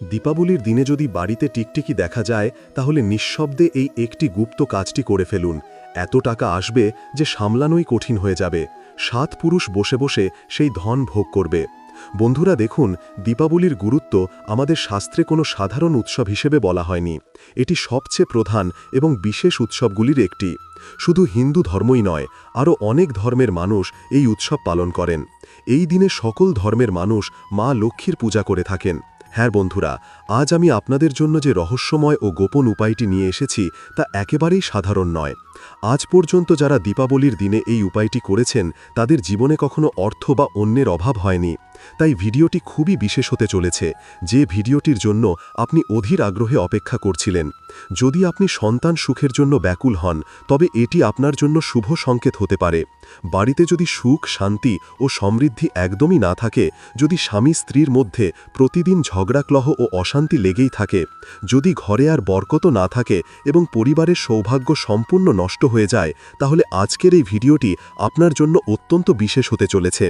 দীপাবলির দিনে যদি বাড়িতে টিকটিকি দেখা যায়, তাহলে নিঃশব্দে এই একটি গুপ্ত কাজটি করে ফেলুন। এত টাকা আসবে যে সামলানোই কঠিন হয়ে যাবে। সাত পুরুষ বসে বসে সেই ধন ভোগ করবে। বন্ধুরা দেখুন, দীপাবলির গুরুত্ব আমাদের শাস্ত্রে কোনো সাধারণ উৎসব হিসেবে বলা হয়নি। এটি সবচেয়ে প্রধান এবং বিশেষ উৎসবগুলির একটি। শুধু হিন্দু ধর্মই নয়, আরও অনেক ধর্মের মানুষ এই উৎসব পালন করেন। এই দিনে সকল ধর্মের মানুষ মা লক্ষ্মীর পূজা করে থাকেন। হ্যাঁ বন্ধুরা, আজ আমি আপনাদের জন্য যে রহস্যময় ও গোপন উপায়টি নিয়ে এসেছি তা একেবারেই সাধারণ নয়। আজ পর্যন্ত যারা দীপাবলির দিনে এই উপায়টি করেছেন, তাদের জীবনে কখনো অর্থ বা অন্যের অভাব হয়নি। তাই ভিডিওটি খুবই বিশেষ হতে চলেছে, যে ভিডিওটির জন্য আপনি অধীর আগ্রহে অপেক্ষা করছিলেন। যদি আপনি সন্তান সুখের জন্য ব্যাকুল হন, তবে এটি আপনার জন্য শুভ সংকেত হতে পারে। বাড়িতে যদি সুখ, শান্তি ও সমৃদ্ধি একদমই না থাকে, যদি স্বামী স্ত্রীর মধ্যে প্রতিদিন ঝগড়াকলহ ও অশান্তি লেগেই থাকে, যদি ঘরে আর বরকত না থাকে এবং পরিবারের সৌভাগ্য সম্পূর্ণ নষ্ট হয়ে যায়, তাহলে আজকের এই ভিডিওটি আপনার জন্য অত্যন্ত বিশেষ হতে চলেছে।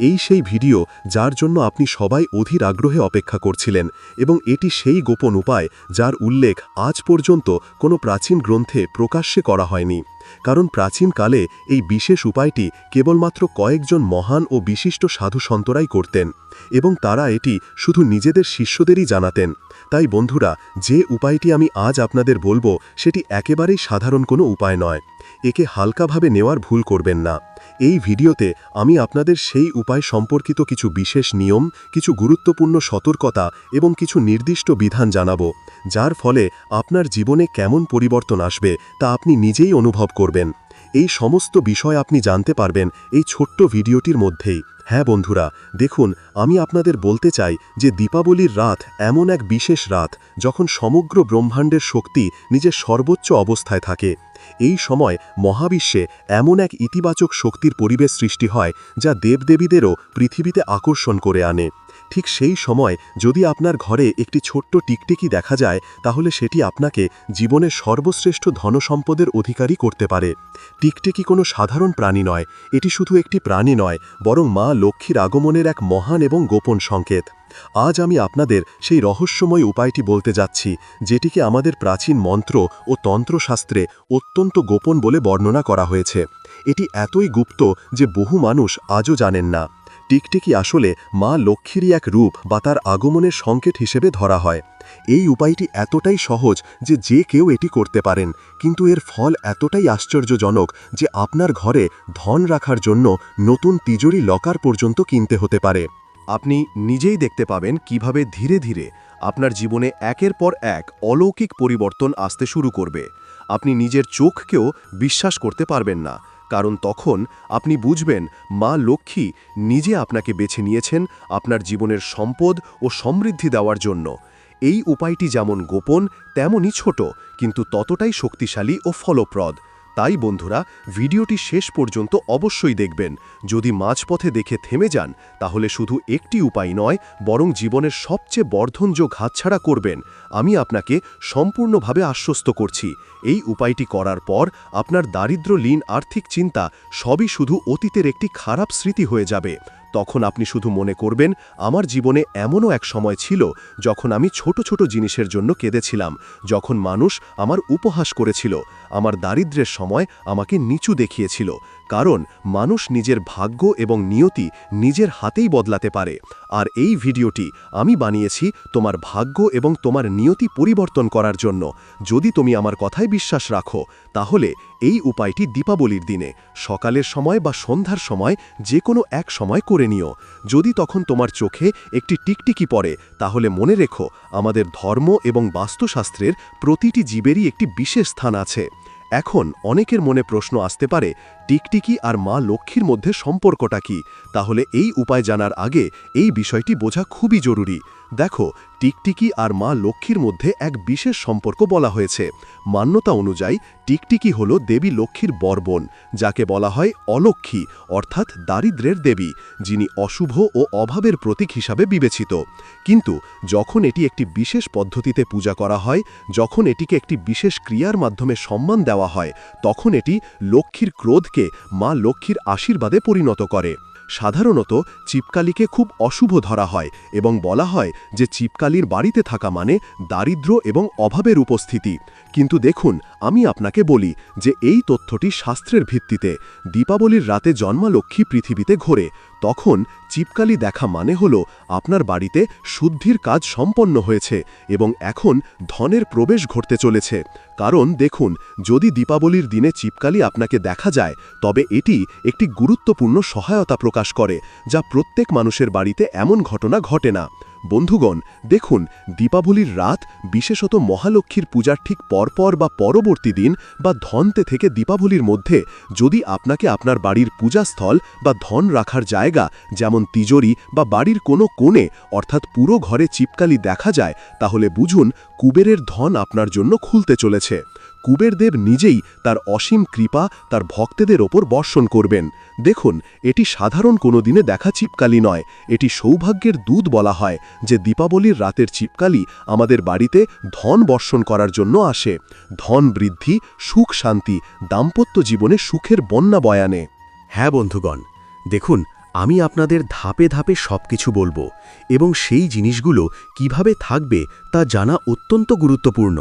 এই সেই ভিডিও যার জন্য আপনি সবাই অধীর আগ্রহে অপেক্ষা করছিলেন এবং এটি সেই গোপন উপায় যার উল্লেখ আজ পর্যন্ত কোনো প্রাচীন গ্রন্থে প্রকাশ্যে করা হয়নি, কারণ প্রাচীনকালে এই বিশেষ উপায়টি কেবলমাত্র কয়েকজন মহান ও বিশিষ্ট সাধু সন্তরাই করতেন, এবং তারা এটি শুধু নিজেদের শিষ্যদেরই জানাতেন। তাই বন্ধুরা, যে উপায়টি আমি আজ আপনাদের বলব, সেটি একেবারেই সাধারণ কোনো উপায় নয়। একে হালকাভাবে নেওয়ার ভুল করবেন না। এই ভিডিওতে আমি আপনাদের সেই উপায় সম্পর্কিত কিছু বিশেষ নিয়ম, কিছু গুরুত্বপূর্ণ সতর্কতা এবং কিছু নির্দিষ্ট বিধান জানাব, যার ফলে আপনার জীবনে কেমন পরিবর্তন আসবে তা আপনি নিজেই অনুভব করবেন। এই সমস্ত বিষয় আপনি জানতে পারবেন এই ছোট্ট ভিডিওটির মধ্যেই। হ্যাঁ বন্ধুরা, দেখুন, আমি আপনাদের বলতে চাই যে দীপাবলির রাত এমন এক বিশেষ রাত যখন সমগ্র ব্রহ্মাণ্ডের শক্তি নিজের সর্বোচ্চ অবস্থায় থাকে। এই সময় মহাবিশ্বে এমন এক ইতিবাচক শক্তির পরিবেশ সৃষ্টি হয় যা দেবদেবীদেরও পৃথিবীতে আকর্ষণ করে আনে। ঠিক সেই সময় যদি আপনার ঘরে একটি ছোট্ট টিকটিকি দেখা যায়, তাহলে সেটি আপনাকে জীবনের সর্বশ্রেষ্ঠ ধনসম্পদের অধিকারী করতে পারে। টিকটিকি কোনো সাধারণ প্রাণী নয়, এটি শুধু একটি প্রাণী নয়, বরং মা লক্ষ্মীর আগমনের এক মহান এবং গোপন সংকেত। আজ আমি আপনাদের সেই রহস্যময় উপায়টি বলতে যাচ্ছি, যেটিকে আমাদের প্রাচীন মন্ত্র ও তন্ত্রশাস্ত্রে অত্যন্ত গোপন বলে বর্ণনা করা হয়েছে। এটি এতই গুপ্ত যে বহু মানুষ আজও জানেন না। টিকটিকি আসলে মা লক্ষ্মীরই এক রূপ বা তার আগমনের সংকেত হিসেবে ধরা হয়। এই উপায়টি এতটাই সহজ যে যে কেউ এটি করতে পারেন, কিন্তু এর ফল এতটাই আশ্চর্যজনক যে আপনার ঘরে ধন রাখার জন্য নতুন তিজোরি লকার পর্যন্ত কিনতে হতে পারে। আপনি নিজেই দেখতে পাবেন কীভাবে ধীরে ধীরে আপনার জীবনে একের পর এক অলৌকিক পরিবর্তন আসতে শুরু করবে। আপনি নিজের চোখকেও বিশ্বাস করতে পারবেন না। কারণ তখন আপনি বুঝবেন মা লক্ষ্মী নিজে আপনাকে বেছে নিয়েছেন আপনার জীবনের সম্পদ ও সমৃদ্ধি দেওয়ার জন্য। এই উপায়টি যেমন গোপন, তেমনই ছোট, কিন্তু ততটাই শক্তিশালী ও ফলপ্রদ। তাই বন্ধুরা, ভিডিওটি শেষ পর্যন্ত অবশ্যই দেখবেন। যদি মাঝপথে দেখে থেমে যান, তাহলে শুধু একটি উপায় নয়, বরং জীবনের সবচেয়ে বর্ধনযোগ হাতছাড়া করবেন। আমি আপনাকে সম্পূর্ণভাবে আশ্বস্ত করছি। এই উপায়টি করার পর আপনার দারিদ্র্যলীন আর্থিক চিন্তা সবই শুধু অতীতের একটি খারাপ স্মৃতি হয়ে যাবে। তখন আপনি শুধু মনে করবেন, আমার জীবনে এমনও এক সময় ছিল যখন আমি ছোট ছোট জিনিসের জন্য কেঁদেছিলাম, যখন মানুষ আমার উপহাস করেছিল, আমার দারিদ্রের সময় আমাকে নিচু দেখিয়েছিল কারণ মানুষ নিজের ভাগ্য এবং নিয়তি নিজের হাতেই বদলাতে পারে। আর এই ভিডিওটি আমি বানিয়েছি তোমার ভাগ্য এবং তোমার নিয়তি পরিবর্তন করার জন্য। যদি তুমি আমার কথায় বিশ্বাস রাখো, তাহলে এই উপায়টি দীপাবলির দিনে, সকালের সময় বা সন্ধ্যার সময় যে কোনো এক সময় করে নিও। যদি তখন তোমার চোখে একটি টিকটিকি পড়ে, তাহলে মনে রেখো আমাদের ধর্ম এবং বাস্তুশাস্ত্রের প্রতিটি জীবেরই একটি বিশেষ স্থান আছে। এখন অনেকের মনে প্রশ্ন আসতে পারে টিকটিকি আর মা লক্ষ্মীর মধ্যে সম্পর্কটা কি? তাহলে এই উপায় জানার আগে এই বিষয়টি বোঝা খুবই জরুরি। দেখো, টিকটিকি আর মা লক্ষ্মীর মধ্যে এক বিশেষ সম্পর্ক বলা হয়েছে। মান্যতা অনুযায়ী, টিকটিকি হল দেবী লক্ষ্মীর বর্বন যাকে বলা হয় অলক্ষ্মী, অর্থাৎ দারিদ্রের দেবী, যিনি অশুভ ও অভাবের প্রতীক হিসাবে বিবেচিত। কিন্তু যখন এটি একটি বিশেষ পদ্ধতিতে পূজা করা হয়, যখন এটিকে একটি বিশেষ ক্রিয়ার মাধ্যমে সম্মান দেওয়া হয়, তখন এটি লক্ষ্মীর ক্রোধকে মা লক্ষ্মীর আশীর্বাদে পরিণত করে। সাধারণত চিপকালিকে খুব অশুভ ধরা হয় এবং বলা হয় যে চিপকালির বাড়িতে থাকা মানে দারিদ্র এবং অভাবের উপস্থিতি। কিন্তু দেখুন, আমি আপনাকে বলি যে এই তথ্যটি শাস্ত্রের ভিত্তিতে দীপাবলির রাতে জন্মালক্ষ্মী পৃথিবীতে ঘোরে। তখন চিপকালি দেখা মানে হল আপনার বাড়িতে শুদ্ধির কাজ সম্পন্ন হয়েছে এবং এখন ধনের প্রবেশ ঘটতে চলেছে। কারণ দেখুন, যদি দীপাবলির দিনে চিপকালি আপনাকে দেখা যায়, তবে এটি একটি গুরুত্বপূর্ণ সহায়তা প্রকাশ করে, যা প্রত্যেক মানুষের বাড়িতে এমন ঘটনা ঘটে না। বন্ধুগণ, দেখুন, দীপাবলির রাত বিশেষত মহালক্ষ্মীর পূজার ঠিক পরপর বা পরবর্তী দিন বা ধনতে থেকে দীপাবলির মধ্যে যদি আপনাকে আপনার বাড়ির পূজাস্থল বা ধন রাখার জায়গা যেমন তিজোরি বা বাড়ির কোনো কোণে অর্থাৎ পুরো ঘরে চিপকালি দেখা যায়, তাহলে বুঝুন কুবেরের ধন আপনার জন্য খুলতে চলেছে। কুবেরদেব নিজেই তার অসীম কৃপা তার ভক্তদের ওপর বর্ষণ করবেন। দেখুন, এটি সাধারণ কোনো দিনে দেখা চিপকালি নয়। এটি সৌভাগ্যের দুধ বলা হয় যে দীপাবলির রাতের চিপকালি আমাদের বাড়িতে ধন বর্ষণ করার জন্য আসে। ধন বৃদ্ধি, সুখ শান্তি, দাম্পত্য জীবনে সুখের বন্যা বয়ানে। হ্যাঁ বন্ধুগণ, দেখুন, আমি আপনাদের ধাপে ধাপে সবকিছু বলব এবং সেই জিনিসগুলো কীভাবে থাকবে তা জানা অত্যন্ত গুরুত্বপূর্ণ।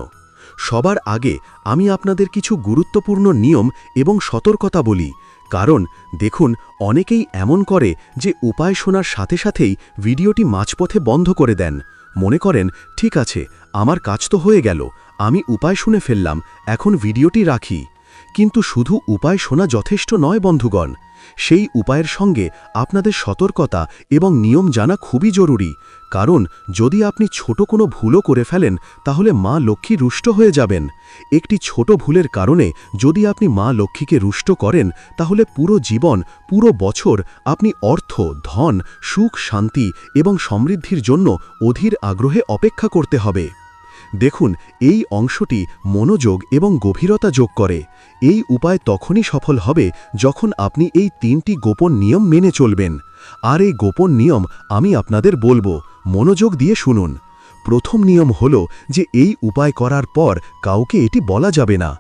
সবার আগে আমি আপনাদের কিছু গুরুত্বপূর্ণ নিয়ম এবং সতর্কতা বলি। কারণ, দেখুন, অনেকেই এমন করে যে উপায় শোনার সাথে সাথেই ভিডিওটি মাঝপথে বন্ধ করে দেন। মনে করেন, ঠিক আছে, আমার কাজ তো হয়ে গেল, আমি উপায় শুনে ফেললাম, এখন ভিডিওটি রাখি। কিন্তু শুধু উপায় শোনা যথেষ্ট নয়, বন্ধুগণ। সেই উপায়ের সঙ্গে আপনাদের সতর্কতা এবং নিয়ম জানা খুবই জরুরি। কারণ যদি আপনি ছোট কোনো ভুলও করে ফেলেন, তাহলে মা লক্ষ্মী রুষ্ট হয়ে যাবেন। একটি ছোট ভুলের কারণে যদি আপনি মা লক্ষ্মীকে রুষ্ট করেন, তাহলে পুরো জীবন, পুরো বছর আপনি অর্থ, ধন, সুখ, শান্তি এবং সমৃদ্ধির জন্য অধীর আগ্রহে অপেক্ষা করতে হবে। দেখুন, এই অংশটি মনোযোগ এবং গভীরতা যোগ করে। এই উপায় তখনই সফল হবে যখন আপনি এই তিনটি গোপন নিয়ম মেনে চলবেন। আর এই গোপন নিয়ম আমি আপনাদের বলব মনোযোগ দিয়ে শুনুন। প্রথম নিয়ম হল যে এই উপায় করার পর কাউকে এটি বলা যাবে না।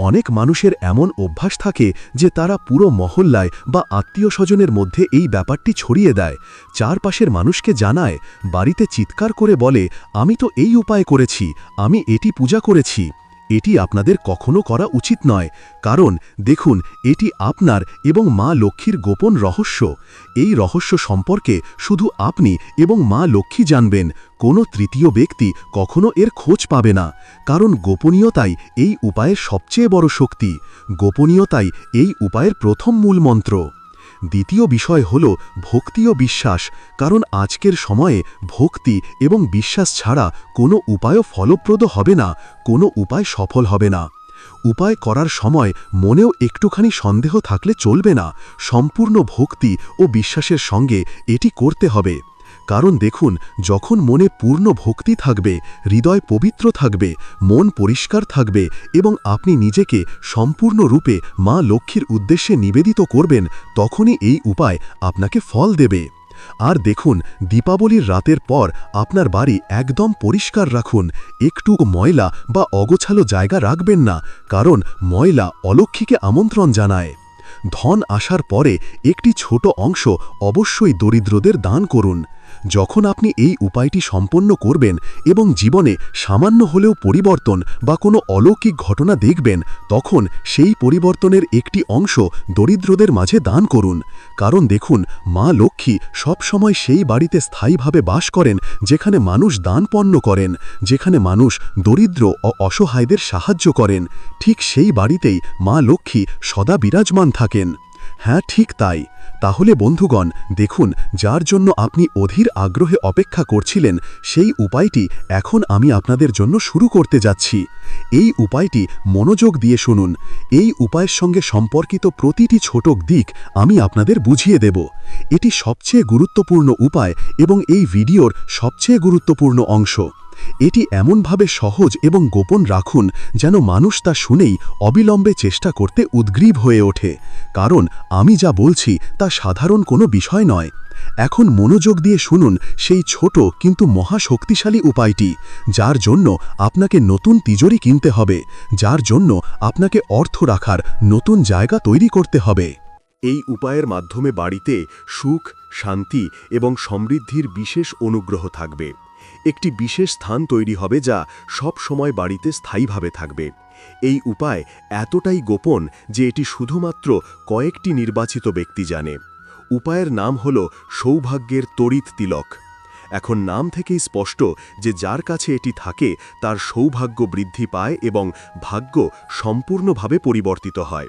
অনেক মানুষের এমন অভ্যাস থাকে যে তারা পুরো মহল্লায় বা আত্মীয় স্বজনের মধ্যে এই ব্যাপারটি ছড়িয়ে দেয়। চারপাশের মানুষকে জানায়, বাড়িতে চিৎকার করে বলে, আমি তো এই উপায় করেছি, আমি এটি পূজা করেছি। এটি আপনাদের কখনো করা উচিত নয়। কারণ, দেখুন, এটি আপনার এবং মা লক্ষ্মীর গোপন রহস্য। এই রহস্য সম্পর্কে শুধু আপনি এবং মা লক্ষ্মী জানবেন। কোনো তৃতীয় ব্যক্তি কখনো এর খোঁজ পাবে না। কারণ, গোপনীয়তাই এই উপায়ের সবচেয়ে বড় শক্তি। গোপনীয়তাই এই উপায়ের প্রথম মূল মন্ত্র দ্বিতীয় বিষয় হল ভক্তি ও বিশ্বাস, কারণ আজকের সময়ে ভক্তি এবং বিশ্বাস ছাড়া কোনো উপায়ও ফলপ্রদ হবে না, কোনো উপায় সফল হবে না। উপায় করার সময় মনেও একটুখানি সন্দেহ থাকলে চলবে না, সম্পূর্ণ ভক্তি ও বিশ্বাসের সঙ্গে এটি করতে হবে। কারণ দেখুন, যখন মনে পূর্ণ ভক্তি থাকবে, হৃদয় পবিত্র থাকবে, মন পরিষ্কার থাকবে এবং আপনি নিজেকে সম্পূর্ণরূপে মা লক্ষ্মীর উদ্দেশ্যে নিবেদিত করবেন, তখনই এই উপায় আপনাকে ফল দেবে। আর দেখুন, দীপাবলির রাতের পর আপনার বাড়ি একদম পরিষ্কার রাখুন, একটু ময়লা বা অগোছালো জায়গা রাখবেন না, কারণ ময়লা অলক্ষীকে আমন্ত্রণ জানায়। ধন আসার পরে একটি ছোট অংশ অবশ্যই দরিদ্রদের দান করুন। যখন আপনি এই উপায়টি সম্পন্ন করবেন এবং জীবনে সামান্য হলেও পরিবর্তন বা কোনো অলৌকিক ঘটনা দেখবেন, তখন সেই পরিবর্তনের একটি অংশ দরিদ্রদের মাঝে দান করুন। কারণ দেখুন, মা লক্ষ্মী সবসময় সেই বাড়িতে স্থায়ীভাবে বাস করেন যেখানে মানুষ দানপন্ন করেন, যেখানে মানুষ দরিদ্র ও অসহায়দের সাহায্য করেন। ঠিক সেই বাড়িতেই মা লক্ষ্মী সদা বিরাজমান থাকেন। হ্যাঁ ঠিক তাই। তাহলে বন্ধুগণ, দেখুন, যার জন্য আপনি অধীর আগ্রহে অপেক্ষা করছিলেন, সেই উপায়টি এখন আমি আপনাদের জন্য শুরু করতে যাচ্ছি। এই উপায়টি মনোযোগ দিয়ে শুনুন। এই উপায়ের সঙ্গে সম্পর্কিত প্রতিটি ছোট দিক আমি আপনাদের বুঝিয়ে দেব। এটি সবচেয়ে গুরুত্বপূর্ণ উপায় এবং এই ভিডিওর সবচেয়ে গুরুত্বপূর্ণ অংশ। এটি এমনভাবে সহজ এবং গোপন রাখুন যেন মানুষ তা শুনেই অবিলম্বে চেষ্টা করতে উদ্গ্রীব হয়ে ওঠে। কারণ আমি যা বলছি তা সাধারণ কোনো বিষয় নয়। এখন মনোযোগ দিয়ে শুনুন সেই ছোট কিন্তু মহাশক্তিশালী উপায়টি, যার জন্য আপনাকে নতুন তিজোরি কিনতে হবে, যার জন্য আপনাকে অর্থ রাখার নতুন জায়গা তৈরি করতে হবে। এই উপায়ের মাধ্যমে বাড়িতে সুখ, শান্তি এবং সমৃদ্ধির বিশেষ অনুগ্রহ থাকবে। একটি বিশেষ স্থান তৈরি হবে যা সব সময় বাড়িতে স্থায়ীভাবে থাকবে। এই উপায় এতটাই গোপন যে এটি শুধুমাত্র কয়েকটি নির্বাচিত ব্যক্তি জানে। উপায়ের নাম হল সৌভাগ্যের তড়িৎ তিলক। এখন নাম থেকেই স্পষ্ট যে যার কাছে এটি থাকে, তার সৌভাগ্য বৃদ্ধি পায় এবং ভাগ্য সম্পূর্ণভাবে পরিবর্তিত হয়।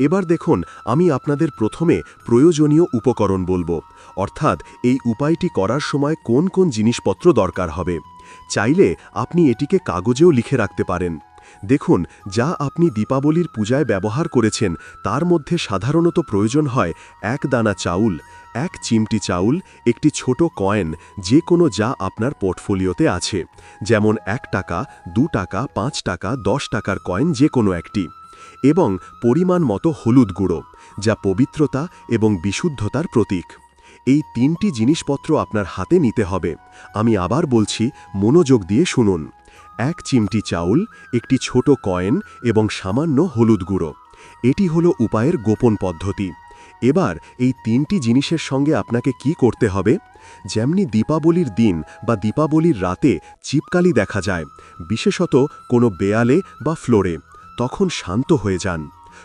এবার দেখুন, আমি আপনাদের প্রথমে প্রয়োজনীয় উপকরণ বলব। অর্থাৎ, এই উপায়টি করার সময় কোন কোন জিনিসপত্র দরকার হবে। চাইলে আপনি এটিকে কাগজেও লিখে রাখতে পারেন। দেখুন, যা আপনি দীপাবলির পূজায় ব্যবহার করেছেন, তার মধ্যে সাধারণত প্রয়োজন হয় এক দানা চাউল, এক চিমটি চাউল, একটি ছোট কয়েন যে কোনো যা আপনার পোর্টফোলিওতে আছে। যেমন এক টাকা, দু টাকা, পাঁচ টাকা, দশ টাকার কয়েন যে কোনো একটি। এবং পরিমাণ মতো হলুদ গুঁড়ো, যা পবিত্রতা এবং বিশুদ্ধতার প্রতীক। এই তিনটি জিনিসপত্র আপনার হাতে নিতে হবে। আমি আবার বলছি, মনোযোগ দিয়ে শুনুন। এক চিমটি চাউল, একটি ছোট কয়েন এবং সামান্য হলুদ গুঁড়ো। এটি হলো উপায়ের গোপন পদ্ধতি। এবার এই তিনটি জিনিসের সঙ্গে আপনাকে কি করতে হবে? যেমনি দীপাবলির দিন বা দীপাবলির রাতে চিপকালি দেখা যায়, বিশেষত কোনো বেয়ালে বা ফ্লোরে। তখন শান্ত হয়ে যান।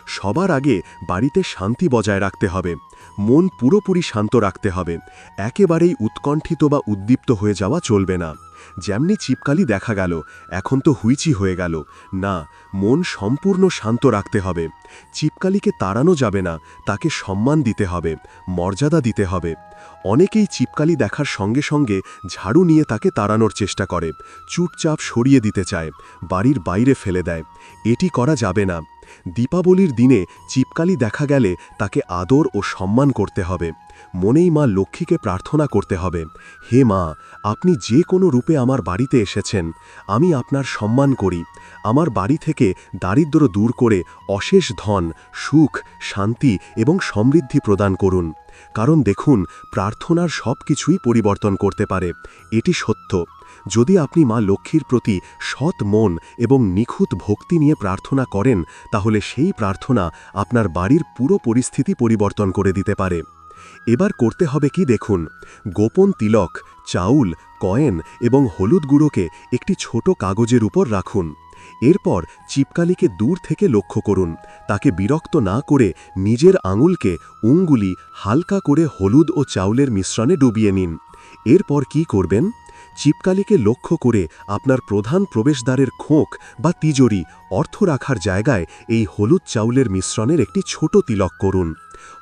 সবার আগে বাড়িতে শান্তি বজায় রাখতে হবে। মন পুরোপুরি শান্ত রাখতে হবে। একেবারেই উৎকণ্ঠিত বা উদ্দীপ্ত হয়ে যাওয়া চলবে না। যেমনি চিপকালি দেখা গেল, এখন তো হুইচি হয়ে গেল। না, মন সম্পূর্ণ শান্ত রাখতে হবে। চিপকালিকে তাড়ানো যাবে না, তাকে সম্মান দিতে হবে, মর্যাদা দিতে হবে। অনেকেই চিপকালি দেখার সঙ্গে সঙ্গে ঝাড়ু নিয়ে তাকে তাড়ানোর চেষ্টা করে, চুপচাপ সরিয়ে দিতে চায়, বাড়ির বাইরে ফেলে দেয়। এটি করা যাবে না। দীপাবলির দিনে চিপকালি দেখা গেলে তাকে আদর ও সম্মান করতে হবে। মনেই মা লক্ষ্মীকে প্রার্থনা করতে হবে, হে মা, আপনি যে কোনো রূপে আমার বাড়িতে এসেছেন, আমি আপনার সম্মান করি। আমার বাড়ি থেকে দারিদ্র দূর করে অশেষ ধন, সুখ, শান্তি এবং সমৃদ্ধি প্রদান করুন। কারণ দেখুন, প্রার্থনার সব কিছুই পরিবর্তন করতে পারে। এটি সত্য। যদি আপনি মা লক্ষ্মীর প্রতি সৎ মন এবং নিখুঁত ভক্তি নিয়ে প্রার্থনা করেন, তাহলে সেই প্রার্থনা আপনার বাড়ির পুরো পরিস্থিতি পরিবর্তন করে দিতে পারে। এবার করতে হবে কি দেখুন, গোপন তিলক, চাউল, কয়েন এবং হলুদ গুঁড়োকে একটি ছোট কাগজের উপর রাখুন। এরপর চিপকালিকে দূর থেকে লক্ষ্য করুন। তাকে বিরক্ত না করে নিজের আঙুলকে উঙ্গুলি হালকা করে হলুদ ও চাউলের মিশ্রণে ডুবিয়ে নিন। এরপর কি করবেন? চিপকালিকে লক্ষ্য করে আপনার প্রধান প্রবেশদ্বারের খোঁক বা তিজোরি অর্থ রাখার জায়গায় এই হলুদ চাউলের মিশ্রণের একটি ছোট তিলক করুন।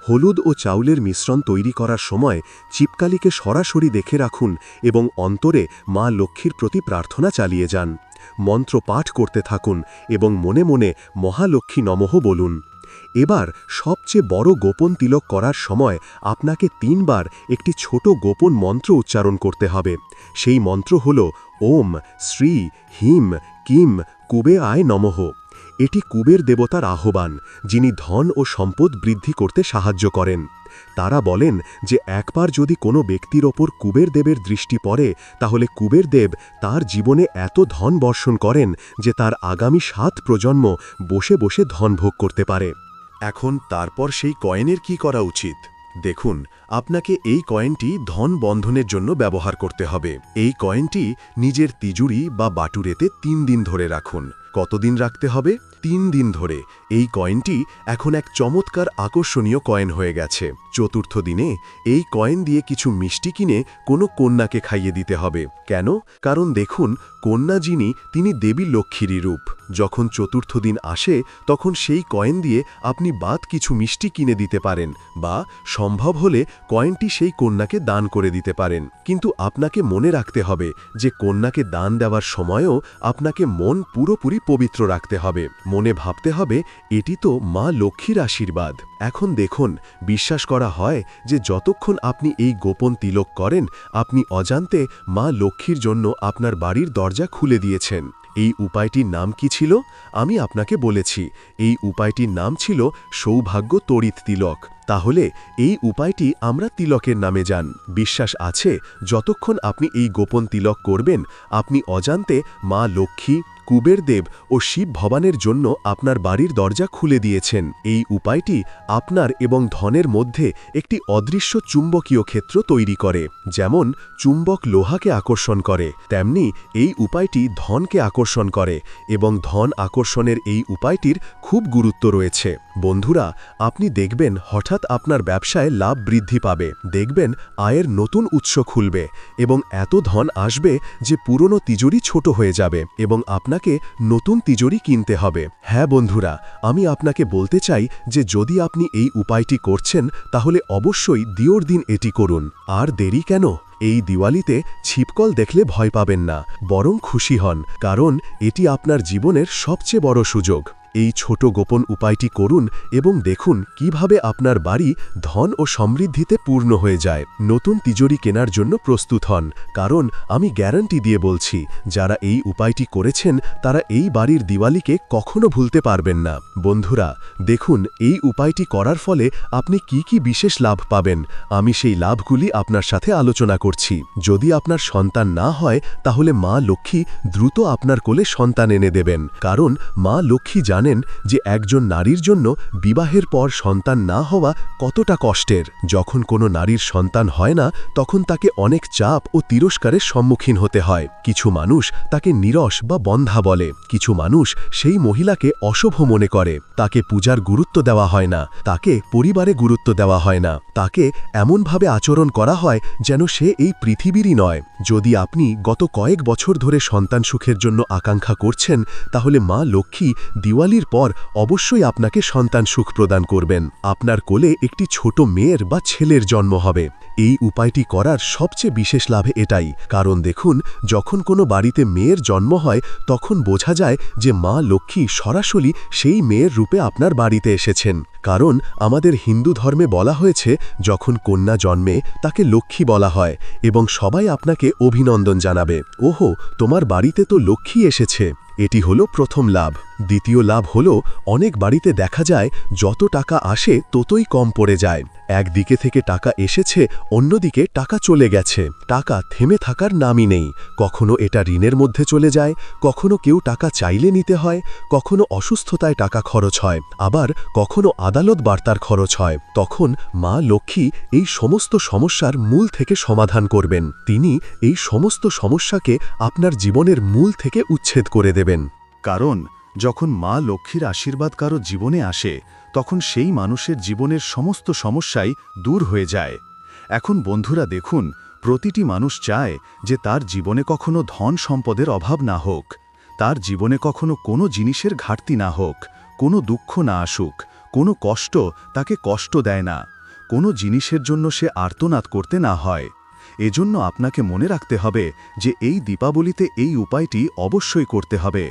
হলুদ ও চাউলের মিশ্রণ তৈরি করার সময় চিপকালিকে সরাসরি দেখে রাখুন এবং অন্তরে মা লক্ষ্মীর প্রতি প্রার্থনা চালিয়ে যান। মন্ত্র পাঠ করতে থাকুন এবং মনে মনে মহালক্ষ্মী নমহ বলুন। এবার সবচেয়ে বড় গোপন তিলক করার সময় আপনাকে তিনবার একটি ছোট গোপন মন্ত্র উচ্চারণ করতে হবে। সেই মন্ত্র হল, ওম, শ্রী, হিম, কিম, কুবে আয় নমঃ। এটি কুবের দেবতার আহ্বান, যিনি ধন ও সম্পদ বৃদ্ধি করতে সাহায্য করেন। তারা বলেন যে একবার যদি কোনো ব্যক্তির ওপর কুবের দেবের দৃষ্টি পড়ে, তাহলে কুবের দেব তার জীবনে এত ধন বর্ষণ করেন যে তার আগামী সাত প্রজন্ম বসে বসে ধন ভোগ করতে পারে। এখন তারপর সেই কয়েনের কি করা উচিত? দেখুন, আপনাকে এই কয়েনটি ধন বন্ধনের জন্য ব্যবহার করতে হবে। এই কয়েনটি নিজের তিজুরি বা বাটুরেতে তিন দিন ধরে রাখুন। কতদিন রাখতে হবে? তিন দিন ধরে এই কয়েনটি এখন এক চমৎকার আকর্ষণীয় কয়েন হয়ে গেছে। চতুর্থ দিনে এই কয়েন দিয়ে কিছু মিষ্টি কিনে কোনো কন্যাকে খাইয়ে দিতে হবে। কেন? কারণ দেখুন, কন্যা যিনি, তিনি দেবী লক্ষ্মীরই রূপ। যখন চতুর্থ দিন আসে, তখন সেই কয়েন দিয়ে আপনি বাদ কিছু মিষ্টি কিনে দিতে পারেন বা সম্ভব হলে কয়েনটি সেই কন্যাকে দান করে দিতে পারেন। কিন্তু আপনাকে মনে রাখতে হবে যে কন্যাকে দান দেওয়ার সময়ও আপনাকে মন পুরোপুরি পবিত্র রাখতে হবে। মনে ভাবতে হবে, এটি তো মা লক্ষ্মীর আশীর্বাদ। এখন দেখুন, বিশ্বাস করা হয় যে যতক্ষণ আপনি এই গোপন তিলক করেন, আপনি অজান্তে মা লক্ষ্মীর জন্য আপনার বাড়ির দরজা খুলে দিয়েছেন। এই উপায়টির নাম কি ছিল? আমি আপনাকে বলেছি, এই উপায়টির নাম ছিল সৌভাগ্য তড়িৎ তিলক। তাহলে এই উপায়টি আমরা তিলকের নামে যান। বিশ্বাস আছে, যতক্ষণ আপনি এই গোপন তিলক করবেন, আপনি অজান্তে মা লক্ষ্মী কুবের দেব ও শিব ভবানের জন্য আপনার বাড়ির দরজা খুলে দিয়েছেন। এই উপায়টি আপনার এবং ধনের মধ্যে একটি অদৃশ্য চুম্বকীয় ক্ষেত্র তৈরি করে, যেমন চুম্বক লোহাকে আকর্ষণ করে, তেমনি এই উপায়টি ধনকে আকর্ষণ করে এবং ধন আকর্ষণের এই উপায়টির খুব গুরুত্ব রয়েছে। বন্ধুরা, আপনি দেখবেন হঠাৎ আপনার ব্যবসায় লাভ বৃদ্ধি পাবে, দেখবেন আয়ের নতুন উৎস খুলবে এবং এত ধন আসবে যে পুরনো তিজোরি ছোট হয়ে যাবে এবং আপনাকে নতুন তিজোরি কিনতে হবে। হ্যাঁ বন্ধুরা, আমি আপনাকে বলতে চাই যে যদি আপনি এই উপায়টি করছেন, তাহলে অবশ্যই দিওর দিন এটি করুন। আর দেরি কেন? এই দিওয়ালিতে ছিপকল দেখলে ভয় পাবেন না, বরং খুশি হন, কারণ এটি আপনার জীবনের সবচেয়ে বড় সুযোগ। এই ছোট গোপন উপায়টি করুন এবং দেখুন কীভাবে আপনার বাড়ি ধন ও সমৃদ্ধিতে পূর্ণ হয়ে যায়। নতুন তিজোরি কেনার জন্য প্রস্তুত হন, কারণ আমি গ্যারান্টি দিয়ে বলছি, যারা এই উপায়টি করেছেন, তারা এই বাড়ির দিওয়ালিকে কখনো ভুলতে পারবেন না। বন্ধুরা, দেখুন, এই উপায়টি করার ফলে আপনি কি কি বিশেষ লাভ পাবেন, আমি সেই লাভগুলি আপনার সাথে আলোচনা করছি। যদি আপনার সন্তান না হয়, তাহলে মা লক্ষ্মী দ্রুত আপনার কোলে সন্তান এনে দেবেন, কারণ মা লক্ষ্মী জানেন যে একজন নারীর জন্য বিবাহের পর সন্তান না হওয়া কতটা কষ্টের। যখন কোনো নারীর সন্তান হয় না, তখন তাকে অনেক চাপ ও তিরস্কারের সম্মুখীন হতে হয়। কিছু মানুষ তাকে নিরস বা বন্ধা বলে। কিছু মানুষ সেই মহিলাকে অশুভ মনে করে। তাকে পূজার গুরুত্ব দেওয়া হয় না। তাকে পরিবারে গুরুত্ব দেওয়া হয় না। তাকে এমনভাবে আচরণ করা হয় যেন সে এই পৃথিবীরই নয়। যদি আপনি গত কয়েক বছর ধরে সন্তান সুখের জন্য আকাঙ্ক্ষা করছেন, তাহলে মা লক্ষ্মী দিওয়ালির পর অবশ্যই আপনাকে সন্তান সুখ প্রদান করবেন। আপনার কোলে একটি ছোট মেয়ের বা ছেলের জন্ম হবে। এই উপায়টি করার সবচেয়ে বিশেষ লাভে এটাই। কারণ দেখুন, যখন কোনো বাড়িতে মেয়ের জন্ম হয়, তখন বোঝা যায় যে মা লক্ষ্মী সরাসরি সেই মেয়ের রূপে আপনার বাড়িতে এসেছেন। কারণ আমাদের হিন্দু ধর্মে বলা হয়েছে, যখন কন্যা জন্মে তাকে লক্ষ্মী বলা হয় এবং সবাই আপনাকে অভিনন্দন জানাবে। ওহো, তোমার বাড়িতে তো লক্ষ্মী এসেছে। এটি হলো প্রথম লাভ। দ্বিতীয় লাভ হলো, অনেক বাড়িতে দেখা যায়, যত টাকা আসে ততই কম পড়ে যায়। একদিকে থেকে টাকা এসেছে, অন্যদিকে টাকা চলে গেছে। টাকা থেমে থাকার নামই নেই। কখনো এটা ঋণের মধ্যে চলে যায়, কখনো কেউ টাকা চাইলে নিতে হয়, কখনো অসুস্থতায় টাকা খরচ হয়। আবার কখনো আদালত বার্তার খরচ হয়, তখন মা লক্ষ্মী এই সমস্ত সমস্যার মূল থেকে সমাধান করবেন। তিনি এই সমস্ত সমস্যাকে আপনার জীবনের মূল থেকে উচ্ছেদ করে দেবেন। কারণ, যখন মা লক্ষ্মীর আশীর্বাদ কারও জীবনে আসে, তখন সেই মানুষের জীবনের সমস্ত সমস্যাই দূর হয়ে যায়। এখন বন্ধুরা দেখুন, প্রতিটি মানুষ চায় যে তার জীবনে কখনো ধন সম্পদের অভাব না হোক, তার জীবনে কখনো কোনো জিনিসের ঘাটতি না হোক, কোনো দুঃখ না আসুক। কোনো কষ্ট তাকে কষ্ট দেয় না। কোনো জিনিসের জন্য সে আর্তনাদ করতে না হয়। এজন্য আপনাকে মনে রাখতে হবে যে এই দীপাবলিতে এই উপায়টি অবশ্যই করতে হবে।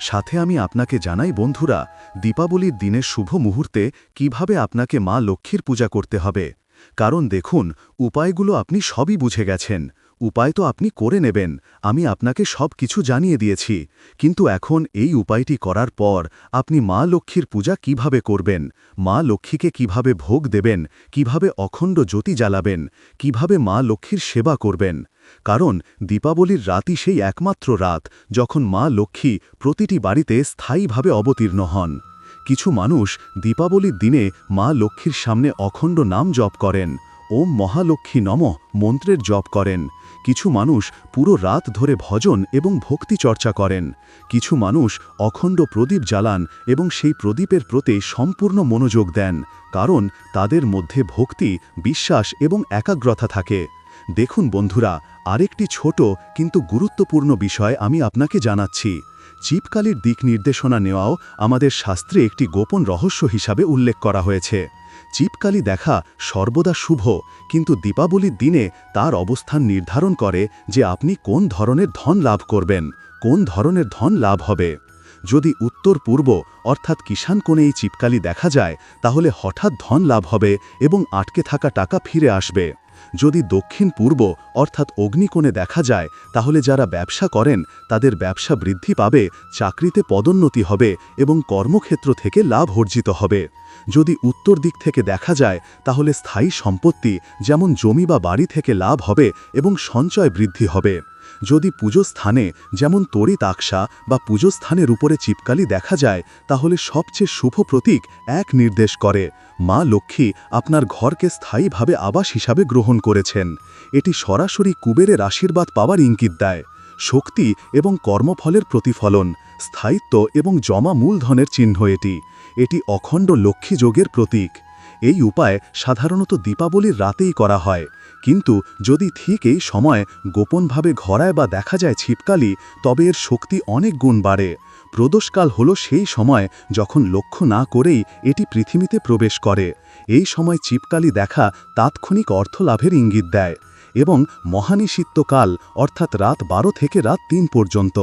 সাথে আমি আপনাকে জানাই, বন্ধুরা, দীপাবলির দিনের শুভ মুহূর্তে কীভাবে আপনাকে মা লক্ষ্মীর পূজা করতে হবে। কারণ দেখুন, উপায়গুলো আপনি সবই বুঝে গেছেন। উপায় তো আপনি করে নেবেন, আমি আপনাকে সব কিছু জানিয়ে দিয়েছি, কিন্তু এখন এই উপায়টি করার পর আপনি মা লক্ষ্মীর পূজা কীভাবে করবেন, মা লক্ষ্মীকে কীভাবে ভোগ দেবেন, কীভাবে অখণ্ড জ্যোতি জ্বালাবেন, কীভাবে মা লক্ষ্মীর সেবা করবেন, কারণ দীপাবলির রাতই সেই একমাত্র রাত যখন মা লক্ষ্মী প্রতিটি বাড়িতে স্থায়ীভাবে অবতীর্ণ হন। কিছু মানুষ দীপাবলির দিনে মা লক্ষ্মীর সামনে অখণ্ড নাম জপ করেন, ওম মহালক্ষ্মী নম মন্ত্রের জপ করেন কিছু মানুষ পুরো রাত ধরে ভজন এবং ভক্তি চর্চা করেন। কিছু মানুষ অখণ্ড প্রদীপ জ্বালান এবং সেই প্রদীপের প্রতি সম্পূর্ণ মনোযোগ দেন, কারণ তাদের মধ্যে ভক্তি, বিশ্বাস এবং একাগ্রতা থাকে। দেখুন বন্ধুরা, আরেকটি ছোট কিন্তু গুরুত্বপূর্ণ বিষয় আমি আপনাকে জানাচ্ছি। চিপকালির দিক নির্দেশনা নেওয়াও আমাদের শাস্ত্রে একটি গোপন রহস্য হিসাবে উল্লেখ করা হয়েছে। চিপকালি দেখা সর্বদা শুভ, কিন্তু দীপাবলির দিনে তার অবস্থান নির্ধারণ করে যে আপনি কোন ধরনের ধন লাভ করবেন, কোন ধরনের ধন লাভ হবে। যদি উত্তর পূর্ব, অর্থাৎ কিষাণ কোণে এই চিপকালি দেখা যায়, তাহলে হঠাৎ ধন লাভ হবে এবং আটকে থাকা টাকা ফিরে আসবে। যদি দক্ষিণ পূর্ব, অর্থাৎ অগ্নিকোণে দেখা যায়, তাহলে যারা ব্যবসা করেন, তাদের ব্যবসা বৃদ্ধি পাবে, চাকরিতে পদোন্নতি হবে এবং কর্মক্ষেত্র থেকে লাভ অর্জিত হবে। যদি উত্তর দিক থেকে দেখা যায়, তাহলে স্থায়ী সম্পত্তি, যেমন জমি বা বাড়ি থেকে লাভ হবে এবং সঞ্চয় বৃদ্ধি হবে। যদি পুজো স্থানে যেমন তড়িৎ আকশা বা পুজো স্থানের উপরে চিপকালি দেখা যায়, তাহলে সবচেয়ে শুভ প্রতীক এক নির্দেশ করে। মা লক্ষ্মী আপনার ঘরকে স্থায়ীভাবে আবাস হিসাবে গ্রহণ করেছেন। এটি সরাসরি কুবেরের আশীর্বাদ পাওয়ার ইঙ্গিত দেয়। শক্তি এবং কর্মফলের প্রতিফলন, স্থায়িত্ব এবং জমা মূলধনের চিহ্ন এটি। এটি অখণ্ড লক্ষ্মী যোগের প্রতীক। এই উপায় সাধারণত দীপাবলির রাতেই করা হয়। কিন্তু যদি ঠিক এই সময় গোপনভাবে ঘরায় বা দেখা যায় ছিপকালি, তবে এর শক্তি অনেক গুণ বাড়ে। প্রদোষকাল হল সেই সময় যখন লক্ষ্য না করেই এটি পৃথিবীতে প্রবেশ করে। এই সময় চিপকালি দেখা তাৎক্ষণিক অর্থলাভের ইঙ্গিত দেয় এবং মহানিষিত্তকাল অর্থাৎ রাত বারো থেকে রাত তিন পর্যন্ত।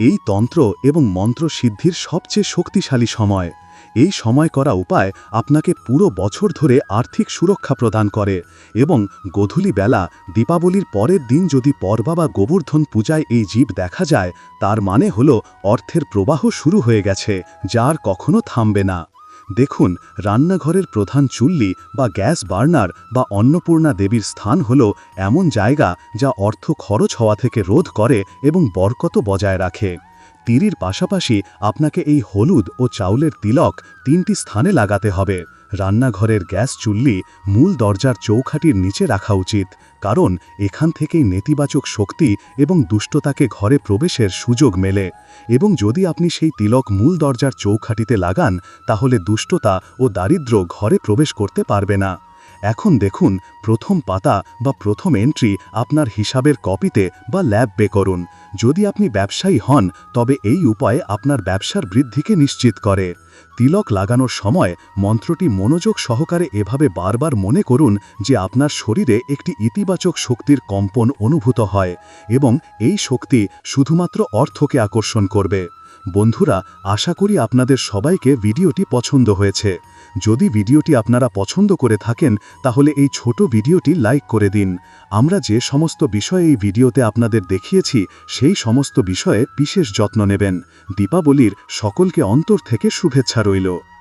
এই তন্ত্র এবং মন্ত্র সিদ্ধির সবচেয়ে শক্তিশালী সময়। এই সময় করা উপায় আপনাকে পুরো বছর ধরে আর্থিক সুরক্ষা প্রদান করে এবং গধূলি বেলা দীপাবলির পরের দিন যদি পর্বা বা গোবর্ধন পূজায় এই জীব দেখা যায়, তার মানে হল অর্থের প্রবাহ শুরু হয়ে গেছে, যার কখনো থামবে না। দেখুন, রান্নাঘরের প্রধান চুল্লি বা গ্যাস বার্নার বা অন্নপূর্ণা দেবীর স্থান হল এমন জায়গা যা অর্থ খরচ হওয়া থেকে রোধ করে এবং বরকত বজায় রাখে। তিরির পাশাপাশি আপনাকে এই হলুদ ও চাউলের তিলক তিনটি স্থানে লাগাতে হবে। রান্নাঘরের গ্যাস চুল্লি মূল দরজার চৌখাটির নিচে রাখা উচিত, কারণ এখান থেকেই নেতিবাচক শক্তি এবং দুষ্টতাকে ঘরে প্রবেশের সুযোগ মেলে। এবং যদি আপনি সেই তিলক মূল দরজার চৌখাটিতে লাগান, তাহলে দুষ্টতা ও দারিদ্র্য ঘরে প্রবেশ করতে পারবে না। এখন দেখুন প্রথম পাতা বা প্রথম এন্ট্রি আপনার হিসাবের কপিতে বা ল্যাব বে করুন। যদি আপনি ব্যবসায়ী হন, তবে এই উপায়ে আপনার ব্যবসার বৃদ্ধিকে নিশ্চিত করে। তিলক লাগানোর সময় মন্ত্রটি মনোযোগ সহকারে এভাবে বারবার মনে করুন যে আপনার শরীরে একটি ইতিবাচক শক্তির কম্পন অনুভূত হয় এবং এই শক্তি শুধুমাত্র অর্থকে আকর্ষণ করবে। বন্ধুরা, আশা করি আপনাদের সবাইকে ভিডিওটি পছন্দ হয়েছে। যদি ভিডিওটি আপনারা পছন্দ করে থাকেন, তাহলে এই ছোট ভিডিওটি লাইক করে দিন। আমরা যে সমস্ত বিষয়ে এই ভিডিওতে আপনাদের দেখিয়েছি, সেই সমস্ত বিষয়ে বিশেষ যত্ন নেবেন। দীপাবলির সকলকে অন্তর থেকে শুভেচ্ছা রইল।